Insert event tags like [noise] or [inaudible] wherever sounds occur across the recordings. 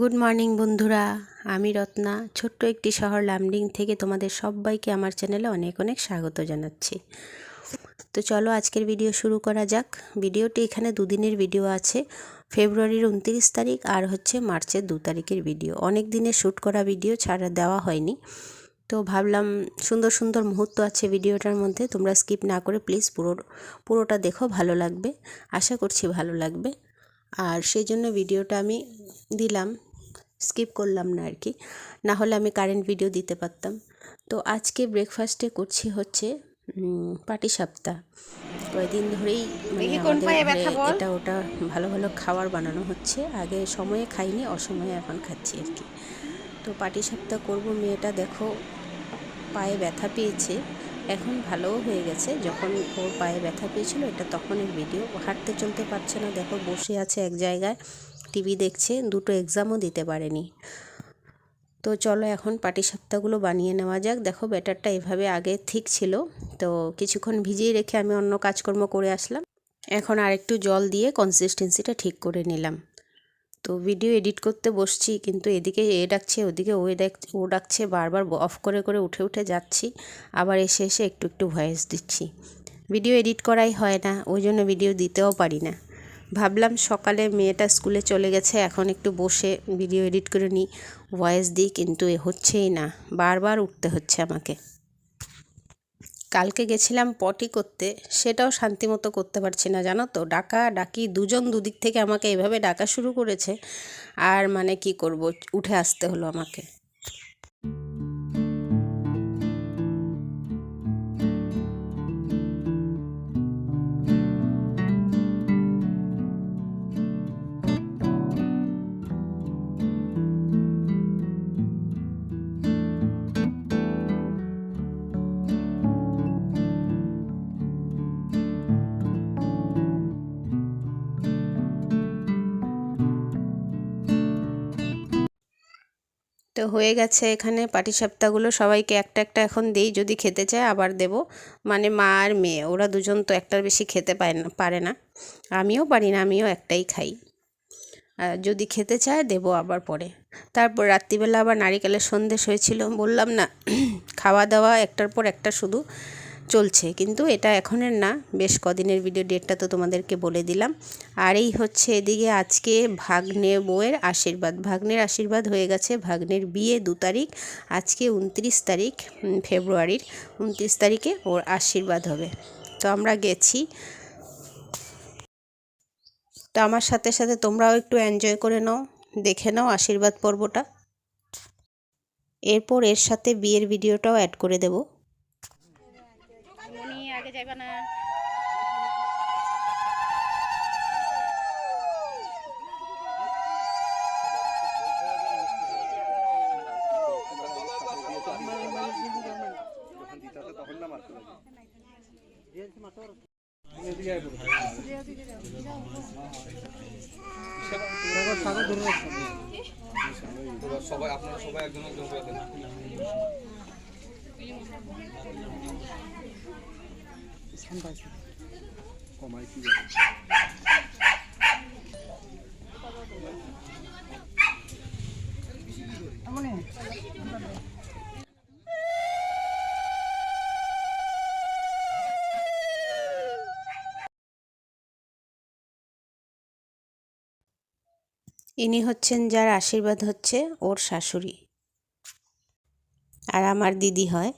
Good morning বন্ধুরা, আমি রত্না। ছোট্ট একটি শহর লামডিং থেকে তোমাদের সবাইকে আমার চ্যানেলে অনেক অনেক স্বাগত জানাচ্ছি। তো চলো আজকের ভিডিও শুরু করা যাক। ভিডিওটি এখানে দুদিনের ভিডিও আছে, ফেব্রুয়ারির উনত্রিশ তারিখ আর হচ্ছে মার্চের দু তারিখের ভিডিও। অনেক দিনের শ্যুট করা ভিডিও ছাড়া দেওয়া হয়নি। তো ভাবলাম সুন্দর সুন্দর মুহূর্ত আছে ভিডিওটার মধ্যে, তোমরা স্কিপ না করে প্লিজ পুরো, পুরোটা দেখো, ভালো লাগবে। আশা করছি ভালো লাগবে। আর সেই জন্য ভিডিওটা আমি দিলাম। স্কিপ করলাম না আর কি না হলে আমি কারেন্ট ভিডিও দিতে পারতাম। তো আজকে ব্রেকফাস্টে করছি হচ্ছে পাটি সাপ্তা কয়েকদিন ধরেই মানে এটা ওটা ভালো ভালো খাবার বানানো হচ্ছে। আগে সময়ে খাইনি অসময়ে এখন খাচ্ছি আর কি তো পাটি সাপ্তা করব মেয়েটা দেখো পায়ে ব্যথা পেয়েছে। এখন ভালোও হয়ে গেছে। যখন ওর পায়ে ব্যথা পেয়েছিল এটা তখনের ভিডিও হাঁটতে চলতে পারছে না। দেখো বসে আছে এক জায়গায়। টিভি দেখছে, দুটো এক্সামও দিতে পারেনি। তো চলো এখন পাটিসাপ্তাগুলো বানিয়ে নেওয়া যাক। দেখো ব্যাটারটা এভাবে আগে ঠিক ছিল। তো কিছুক্ষণ ভিজিয়ে রেখে আমি অন্য কাজকর্ম করে আসলাম। এখন আরেকটু জল দিয়ে কনসিস্টেন্সিটা ঠিক করে নিলাম। তো ভিডিও এডিট করতে বসছি, কিন্তু এদিকে এ ডাকছে, ওদিকে ও ডাক ও ডাকছে, বারবার অফ করে করে উঠে উঠে যাচ্ছি। আবার এসে এসে একটু একটু ভয়েস দিচ্ছি। ভিডিও এডিট করাই হয় না, ওই জন্য ভিডিও দিতেও পারি না। ভাবলাম সকালে মেয়েটা স্কুলে চলে গেছে, এখন একটু বসে ভিডিও এডিট করে নিই। ভয়েস দিই, কিন্তু এ হচ্ছেই না, বারবার উঠতে হচ্ছে আমাকে। কালকে গেছিলাম পটি করতে, সেটাও শান্তিমতো করতে পারছি না, জানো তো? ডাকা, ডাকি, দুজন দুদিক থেকে আমাকে এভাবে ডাকা শুরু করেছে, আর মানে কি করব, উঠে আসতে হলো আমাকে। তো হয়ে গেছে এখানে পাটিসাপ্তাগুলো সবাইকে একটা একটা এখন দিই, যদি খেতে চায় আবার দেব। মানে মা আর মেয়ে, ওরা দুজন তো একটার বেশি খেতে পায় না, পারে না। আমিও পারি না, আমিও একটাই খাই। যদি খেতে চায় দেব আবার পরে। তারপর রাত্রিবেলা আবার নারিকেলের সন্দেশ হয়েছিল, বললাম না, [clears throat] খাওয়া দাওয়া একটার পর একটা শুধু। চলছে, কিন্তু এটা এখনের না। বেশ কদিনের ভিডিও ডেটটা তো তোমাদেরকে বলে দিলাম। আর এই হচ্ছে এদিকে আজকে ভাগ্নে বউয়ের আশীর্বাদ। ভাগ্নের আশীর্বাদ হয়ে গেছে ভাগ্নের বিয়ে দু তারিখ। আজকে উনত্রিশ তারিখ ফেব্রুয়ারির। উনত্রিশ তারিখে ওর আশীর্বাদ হবে। তো আমরা গেছি। তো আমার সাথে সাথে তোমরাও একটু এনজয় করে নাও, দেখে নাও আশীর্বাদ পর্বটা। এরপর এর সাথে বিয়ের ভিডিওটাও অ্যাড করে দেবো। যাইবা না সবাই আপনারা সবাই একজন একজন করে দেন। কমাই কি ইনি হচ্ছেন যার আশীর্বাদ হচ্ছে ওর শাশুড়ি। আর আমার দিদি হয়।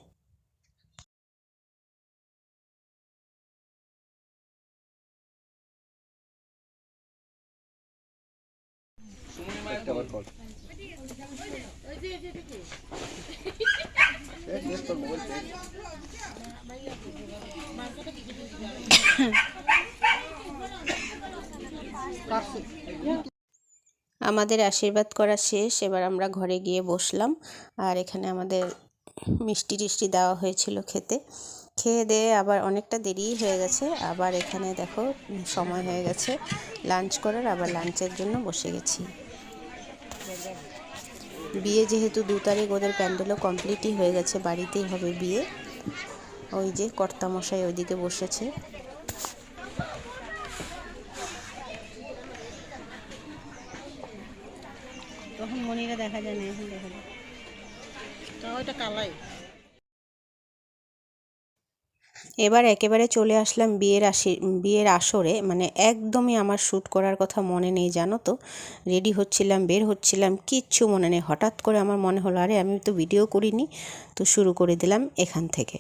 আমাদের আশীর্বাদ করা শেষ, এবার আমরা ঘরে গিয়ে বসলাম। আর এখানে আমাদের মিষ্টি টিষ্টি দেওয়া হয়েছিল খেতে। খেয়ে দিয়ে আবার অনেকটা দেরি হয়ে গেছে। আবার এখানে দেখো, সময় হয়ে গেছে। লাঞ্চ করার, আবার লাঞ্চের জন্য বসে গেছি। বিয়ে যেহেতু দু তারিখ ওদের প্যান্ডেলও কমপ্লিটই হয়ে গেছে বাড়িতেই হবে বিয়ে। ওই যে কর্তামশাই ওইদিকে বসেছে। তখন মনিরা দেখা যায় না এখন দেখা যায়। তো ওইটা কালাই। এবার একেবারে চলে আসলাম বিয়ের আসি, বিয়ের আসরে। মানে একদমই আমার শ্যুট করার কথা মনে নেই, জানো তো। রেডি হচ্ছিলাম, বের হচ্ছিলাম, কিচ্ছু মনে নেই। হঠাৎ করে আমার মনে হলো, আরে আমি তো ভিডিও করিনি। তো শুরু করে দিলাম এখান থেকে।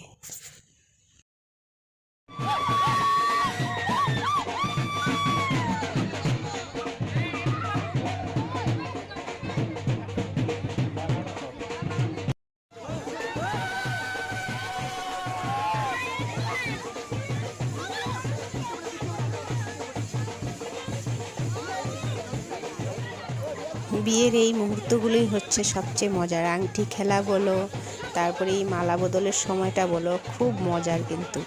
বিয়ের এই মুহূর্তগুলোই হচ্ছে সবচেয়ে মজার। আংটি খেলা বলো, তারপরে এই মালা বদলের সময়টা বলো, খুব মজার কিন্তু।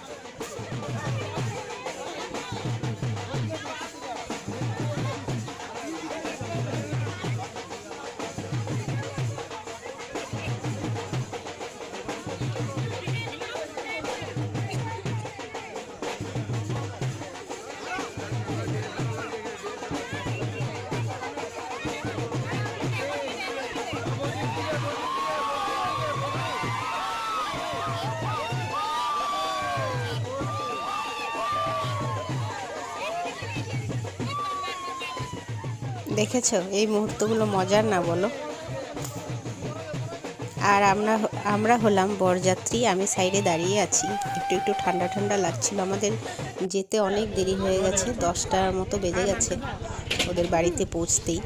দেখেছ? এই মুহূর্তগুলো মজার না বলো? আর আমরা আমরা হলাম বরযাত্রী, আমি সাইডে দাঁড়িয়ে আছি। একটু একটু ঠান্ডা ঠান্ডা লাগছিল আমাদের। যেতে অনেক দেরি হয়ে গেছে, দশটার মতো বেজে গেছে ওদের বাড়িতে পৌঁছতেই।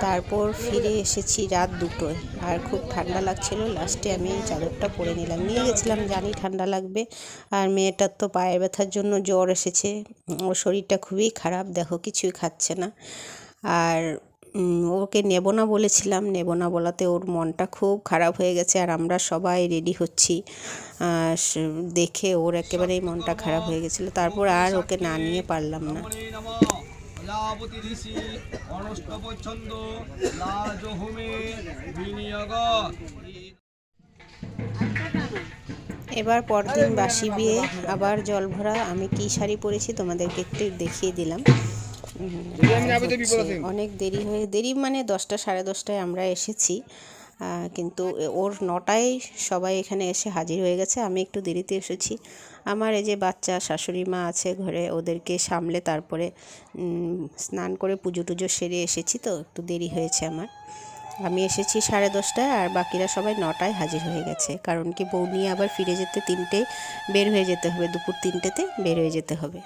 তারপর ফিরে এসেছি রাত দুটোয়। আর খুব ঠান্ডা লাগছিল, লাস্টে আমি চাদরটা পরে নিলাম। নিয়ে গেছিলাম, জানি ঠান্ডা লাগবে। আর মেয়েটার তো পায়ে ব্যথার জন্য জ্বর এসেছে। ওর শরীরটা খুবই খারাপ, দেখো কিছুই খাচ্ছে না। আর ওকে নেব না বলেছিলাম। নেব না বলাতে ওর মনটা খুব খারাপ হয়ে গেছে আর আমরা সবাই রেডি হচ্ছি। দেখে ওর একেবারেই মনটা খারাপ হয়ে গেছিল। তারপর আর ওকে না নিয়ে পারলাম না। এবার পরদিন বাসি বিয়ে, আবার জল ভরা। আমি কি শাড়ি পরেছি তোমাদেরকে একটু দেখিয়ে দিলাম। অনেক দেরি হয়ে দেরি মানে দশটা সাড়ে দশটায় আমরা এসেছি। কিন্তু ওর নটায় সবাই এখানে এসে হাজির হয়ে গেছে। আমি একটু দেরিতে এসেছি। আমার এই যে বাচ্চা শাশুড়ি মা আছে ঘরে ওদেরকে সামলে তারপরে স্নান করে পুজো টুজো সেরে এসেছি তো একটু দেরি হয়েছে আমার। আমি এসেছি সাড়ে দশটায় আর বাকিরা সবাই নটায় হাজির হয়ে গেছে। কারণ কি বউ নিয়ে আবার ফিরে যেতে তিনটে বের হয়ে যেতে হবে। দুপুর তিনটেতে বের হয়ে যেতে হবে।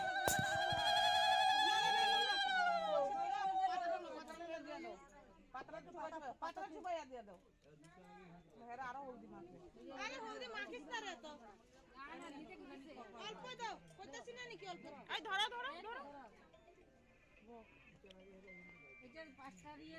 অল্প এই এটার পাঁচটা দিয়ে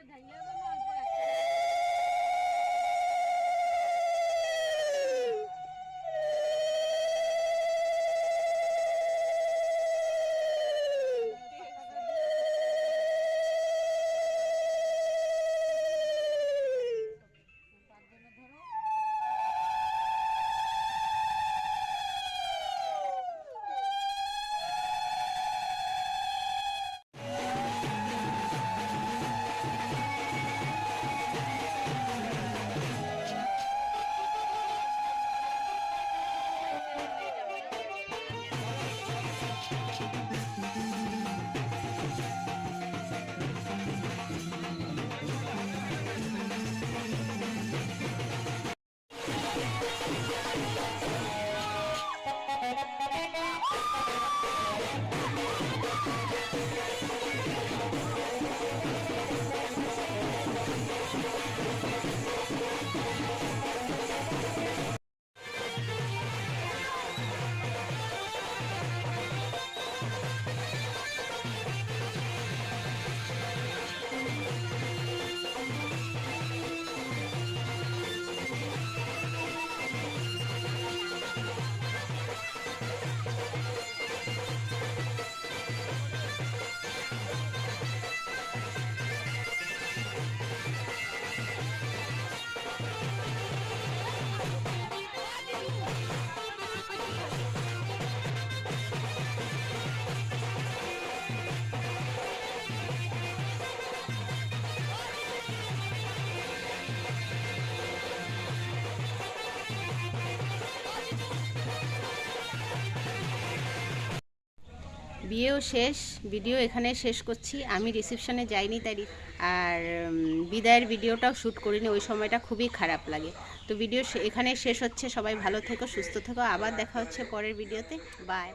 何だ? বিয়েও শেষ, ভিডিও এখানে শেষ করছি। আমি রিসেপশনে যাইনি তাই আর বিদায়ের ভিডিওটাও শ্যুট করিনি, ওই সময়টা খুবই খারাপ লাগে। তো ভিডিও এখানে শেষ হচ্ছে, সবাই ভালো থেকো, সুস্থ থেকো, আবার দেখা হচ্ছে পরের ভিডিওতে বাই